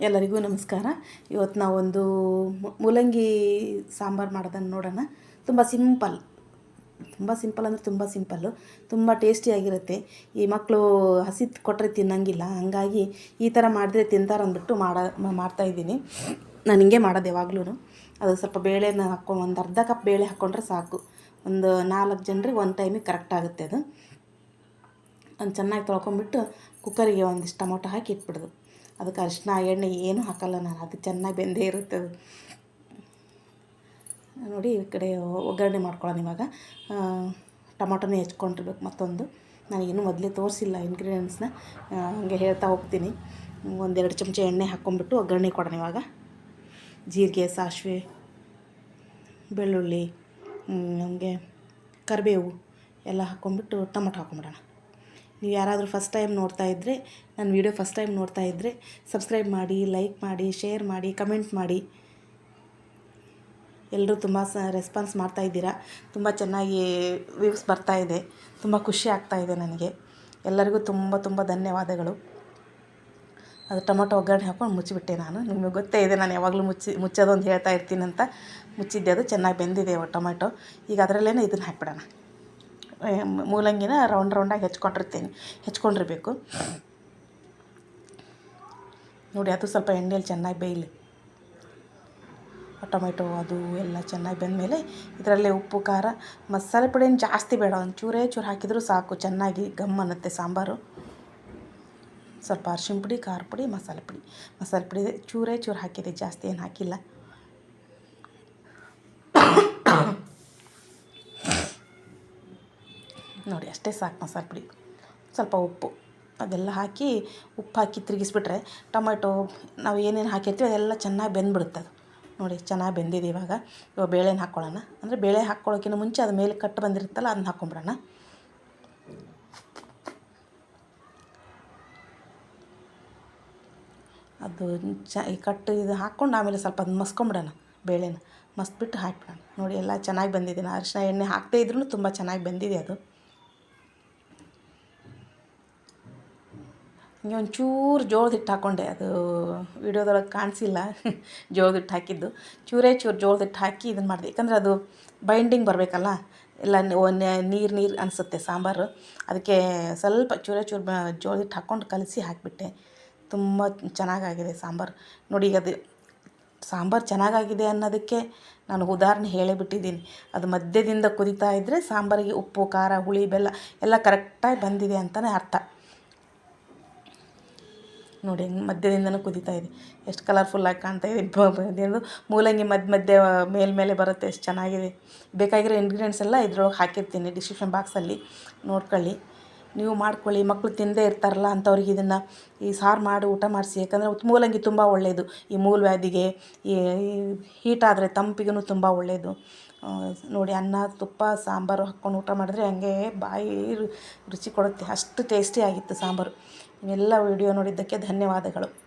ಎಲ್ಲರಿಗೂ ನಮಸ್ಕಾರ. ಇವತ್ತು ನಾವೊಂದು ಒಂದು ಮೂಲಂಗಿ ಸಾಂಬಾರು ಮಾಡೋದನ್ನು ನೋಡೋಣ. ತುಂಬ ಸಿಂಪಲ್ ತುಂಬ ಸಿಂಪಲ್ ಅಂದರೆ ತುಂಬ ಸಿಂಪಲ್ಲು. ತುಂಬ ಟೇಸ್ಟಿಯಾಗಿರುತ್ತೆ ಈ ಮಕ್ಕಳು ಹಸಿ ಕೊಟ್ಟರೆ ತಿನ್ನಂಗಿಲ್ಲ. ಹಂಗಾಗಿ ಈ ಥರ ಮಾಡಿದ್ರೆ ತಿಂತಾರೆ ಅಂದ್ಬಿಟ್ಟು ಮಾಡೋ ಮ- ಮಾಡ್ತಾಯಿದ್ದೀನಿ ನಾನು ಹಿಂಗೆ ಮಾಡೋದು ಯಾವಾಗ್ಲೂ ಅದು ಸ್ವಲ್ಪ ಬೇಳೆನ ಹಾಕ್ಕೊಂಡು, ಒಂದು ಅರ್ಧ ಕಪ್ ಬೇಳೆ ಹಾಕ್ಕೊಂಡ್ರೆ ಸಾಕು. ಒಂದು ನಾಲ್ಕು ಜನರಿಗೆ ಒಂದು ಟೈಮಿಗೆ ಕರೆಕ್ಟ್ ಆಗುತ್ತೆ ಅದು. ನಾನು ಚೆನ್ನಾಗಿ ತೊಳ್ಕೊಂಬಿಟ್ಟು ಕುಕ್ಕರಿಗೆ ಒಂದಿಷ್ಟು ಟೊಮೊಟೊ ಹಾಕಿ ಇಟ್ಬಿಡೋದು. ಅದಕ್ಕೆ ಅರಿಶಿನ, ಎಣ್ಣೆ ಏನು ಹಾಕಲ್ಲ ನಾನು. ಅದು ಚೆನ್ನಾಗಿ ಬೆಂದೇ ಇರುತ್ತೆ ನೋಡಿ, ಈ ಕಡೆ ಒಗ್ಗರಣೆ ಮಾಡ್ಕೊಳ್ಳೋಣ ಇವಾಗ. ಟೊಮೊಟೊನೇ ಹೆಚ್ಕೊಂಡಿರ್ಬೇಕು ಮತ್ತೊಂದು. ನನಗೇನು ಮೊದಲೇ ತೋರಿಸಿಲ್ಲ ಇಂಗ್ರೀಡಿಯೆಂಟ್ಸ್ನ. ಹಂಗೆ ಹೇಳ್ತಾ ಹೋಗ್ತೀನಿ. ಒಂದೆರಡು ಚಮಚ ಎಣ್ಣೆ ಹಾಕ್ಕೊಂಬಿಟ್ಟು ಒಗ್ಗರಣೆ ಕೊಡೋಣ ಇವಾಗ. ಜೀರಿಗೆ, ಸಾಸಿವೆ, ಬೆಳ್ಳುಳ್ಳಿ ಹಂಗೆ ಕರಿಬೇವು ಎಲ್ಲ ಹಾಕ್ಕೊಂಬಿಟ್ಟು ಟೊಮೊಟೊ ಹಾಕ್ಕೊಂಬಿಡೋಣ ನೀವು ಯಾರಾದರೂ ಫಸ್ಟ್ ಟೈಮ್ ನೋಡ್ತಾ ಇದ್ದರೆ ನನ್ನ ವೀಡಿಯೋ ಫಸ್ಟ್ ಟೈಮ್ ನೋಡ್ತಾ ಇದ್ದರೆ ಸಬ್ಸ್ಕ್ರೈಬ್ ಮಾಡಿ ಲೈಕ್ ಮಾಡಿ ಶೇರ್ ಮಾಡಿ ಕಮೆಂಟ್ ಮಾಡಿ. ಎಲ್ಲರೂ ತುಂಬ ಸ ರೆಸ್ಪಾನ್ಸ್ ಮಾಡ್ತಾ ಇದ್ದೀರಾ? ತುಂಬ ಚೆನ್ನಾಗಿ ವ್ಯೂಸ್ ಬರ್ತಾ ಇದೆ. ತುಂಬ ಖುಷಿ ಆಗ್ತಾ ಇದೆ ನನಗೆ. ಎಲ್ಲರಿಗೂ ತುಂಬ ತುಂಬ ಧನ್ಯವಾದಗಳು. ಅದು ಟೊಮೊಟೊ ಒಗ್ಗರಣೆ ಹಾಕ್ಕೊಂಡು ಮುಚ್ಚಿಬಿಟ್ಟೆ ನಾನು. ನಿಮಗೆ ಗೊತ್ತೇ ಇದೆ, ನಾನು ಯಾವಾಗಲೂ ಮುಚ್ಚಿ ಅಂತ ಹೇಳ್ತಾ ಇರ್ತೀನಿ ಅಂತ. ಮುಚ್ಚಿದ್ದೆ ಅದು, ಚೆನ್ನಾಗಿ ಬೆಂದಿದೆ ಟೊಮೆಟೊ. ಈಗ ಅದರಲ್ಲೇ ಇದನ್ನು ಹಾಕ್ಬಿಡೋಣ. ಮೂಲಂಗಿನ ರೌಂಡ್ ರೌಂಡಾಗಿ ಹೆಚ್ಕೊಂಡಿರ್ತೀನಿ. ಹೆಚ್ಕೊಂಡಿರಬೇಕು. ನೋಡಿ, ಅದು ಸ್ವಲ್ಪ ಎಣ್ಣೆಯಲ್ಲಿ ಚೆನ್ನಾಗಿ ಬೇಯಲಿ. ಟೊಮೆಟೊ, ಅದು ಎಲ್ಲ ಚೆನ್ನಾಗಿ ಬೆಂದಮೇಲೆ ಇದರಲ್ಲೇ ಉಪ್ಪು, ಖಾರ, ಮಸಾಲೆ ಪುಡಿ ಏನು ಜಾಸ್ತಿ ಬೇಡ. ಒಂದು ಚೂರೇ ಚೂರು ಹಾಕಿದರೂ ಸಾಕು. ಚೆನ್ನಾಗಿ ಗಮ್ ಅನ್ನತ್ತೆ ಸಾಂಬಾರು. ಸ್ವಲ್ಪ ಅರ್ಶಿಣ ಪುಡಿ, ಖಾರ ಪುಡಿ, ಮಸಾಲೆ ಪುಡಿ. ಮಸಾಲೆ ಪುಡಿ ಚೂರೇ ಚೂರು ಹಾಕಿದೆ. ಜಾಸ್ತಿ ಏನು ಹಾಕಿಲ್ಲ. ನೋಡಿ, ಅಷ್ಟೇ ಸಾಕು ಮಸಾಲೆ ಪುಡಿ. ಸ್ವಲ್ಪ ಉಪ್ಪು. ಅದೆಲ್ಲ ಹಾಕಿ ಉಪ್ಪು ಹಾಕಿ ತಿರುಗಿಸ್ಬಿಟ್ರೆ ಟೊಮೆಟೊ ನಾವು ಏನೇನು ಹಾಕಿರ್ತೀವಿ ಅದೆಲ್ಲ ಚೆನ್ನಾಗಿ ಬೆಂದ್ಬಿಡುತ್ತೆ ಅದು. ನೋಡಿ, ಚೆನ್ನಾಗಿ ಬೆಂದಿದೆ ಇವಾಗ. ಇವಾಗ ಬೇಳೆನ ಹಾಕ್ಕೊಳ್ಳೋಣ ಅಂದರೆ ಬೇಳೆ ಹಾಕ್ಕೊಳ್ಳೋಕ್ಕಿಂತ ಮುಂಚೆ ಅದು ಮೇಲೆ ಕಟ್ಟು ಬಂದಿರುತ್ತಲ್ಲ, ಅದನ್ನ ಹಾಕ್ಕೊಂಬಿಡೋಣ ಅದು ಚ, ಈ ಕಟ್ಟು ಇದು ಹಾಕ್ಕೊಂಡು ಆಮೇಲೆ ಸ್ವಲ್ಪ ಅದು ಮಸ್ಕೊಂಬಿಡೋಣ, ಬೇಳೆನ. ಮಸ್ಬಿಟ್ಟು ಹಾಕ್ಬಿಡೋಣ. ನೋಡಿ, ಎಲ್ಲ ಚೆನ್ನಾಗಿ ಬಂದಿದೆ. ನಾ ಅರಿಶಿನ ಎಣ್ಣೆ ಹಾಕದೇ ಇದ್ರೂ ತುಂಬ ಚೆನ್ನಾಗಿ ಬೆಂದಿದೆ ಅದು. ಹಿಂಗೆ ಒಂಚೂರು ಜೋಳದ ಹಿಟ್ಟು ಹಾಕ್ಕೊಂಡೆ ಅದು ವಿಡಿಯೋದೊಳಗೆ ಕಾಣಿಸಿಲ್ಲ. ಜೋಳದ ಹಿಟ್ಟು ಹಾಕಿದ್ದು. ಚೂರೇ ಚೂರು ಜೋಳದ ಹಿಟ್ಟು ಹಾಕಿ ಇದನ್ನು ಮಾಡಿದೆ. ಯಾಕಂದರೆ ಅದು ಬೈಂಡಿಂಗ್ ಬರಬೇಕಲ್ಲ? ಎಲ್ಲ ನೀರು ನೀರು ಅನಿಸುತ್ತೆ ಸಾಂಬಾರು. ಅದಕ್ಕೆ ಸ್ವಲ್ಪ ಚೂರೇ ಚೂರು ಜೋಳದ ಹಿಟ್ಟು ಹಾಕ್ಕೊಂಡು ಕಲಸಿ ಹಾಕಿಬಿಟ್ಟೆ. ತುಂಬ ಚೆನ್ನಾಗಾಗಿದೆ ಸಾಂಬಾರು. ನೋಡಿ ಈಗ ಅದು ಸಾಂಬಾರು ಚೆನ್ನಾಗಾಗಿದೆ ಅನ್ನೋದಕ್ಕೆ ನಾನು ಉದಾಹರಣೆ ಹೇಳೇ ಬಿಟ್ಟಿದ್ದೀನಿ. ಅದು ಮಧ್ಯದಿಂದ ಕುದಿತಾ ಇದ್ದರೆ ಸಾಂಬಾರಿಗೆ ಉಪ್ಪು, ಖಾರ, ಹುಳಿ, ಬೆಲ್ಲ ಎಲ್ಲ ಕರೆಕ್ಟಾಗಿ ಬಂದಿದೆ ಅಂತಲೇ ಅರ್ಥ. ನೋಡಿ ಹೆಂಗೆ ಮಧ್ಯದಿಂದನೂ ಕುದೀತಾ ಇದೆ. ಎಷ್ಟು ಕಲರ್ಫುಲ್ಲಾಗಿ ಕಾಣ್ತಾ ಇದೆ. ಅದೇನು ಮೂಲಂಗಿ ಮಧ್ಯ ಮಧ್ಯೆ ಮೇಲ್ಮೇಲೆ ಬರುತ್ತೆ, ಎಷ್ಟು ಚೆನ್ನಾಗಿದೆ. ಬೇಕಾಗಿರೋ ಇಂಗ್ರೀಡಿಯೆಂಟ್ಸ್ ಎಲ್ಲ ಇದ್ರೊಳಗೆ ಹಾಕಿರ್ತೀನಿ ಡಿಸ್ಕ್ರಿಪ್ಷನ್ ಬಾಕ್ಸಲ್ಲಿ ನೋಡ್ಕೊಳ್ಳಿ. ನೀವು ಮಾಡ್ಕೊಳ್ಳಿ ಮಕ್ಕಳು ತಿಂದೇ ಇರ್ತಾರಲ್ಲ ಅಂಥವ್ರಿಗೆ ಇದನ್ನು ಈ ಸಾರು ಮಾಡಿ ಊಟ ಮಾಡಿಸಿ. ಯಾಕಂದರೆ ಮೂಲಂಗಿ ತುಂಬ ಒಳ್ಳೆಯದು ಈ ಮೂಲವ್ಯಾಧಿಗೆ ಈ ಹೀಟ್ ಆದರೆ ತಂಪಿಗೂ ತುಂಬ ಒಳ್ಳೆಯದು ನೋಡಿ ಅನ್ನ, ತುಪ್ಪ, ಸಾಂಬಾರು ಹಾಕ್ಕೊಂಡು ಊಟ ಮಾಡಿದ್ರೆ ಹಂಗೆ ಬಾಯಿ ರುಚಿ ಕೊಡುತ್ತೆ. ಅಷ್ಟು ಟೇಸ್ಟಿ ಆಗಿತ್ತು ಸಾಂಬಾರು. ಎಲ್ಲ ವಿಡಿಯೋ ನೋಡಿದ್ದಕ್ಕೆ ಧನ್ಯವಾದಗಳು.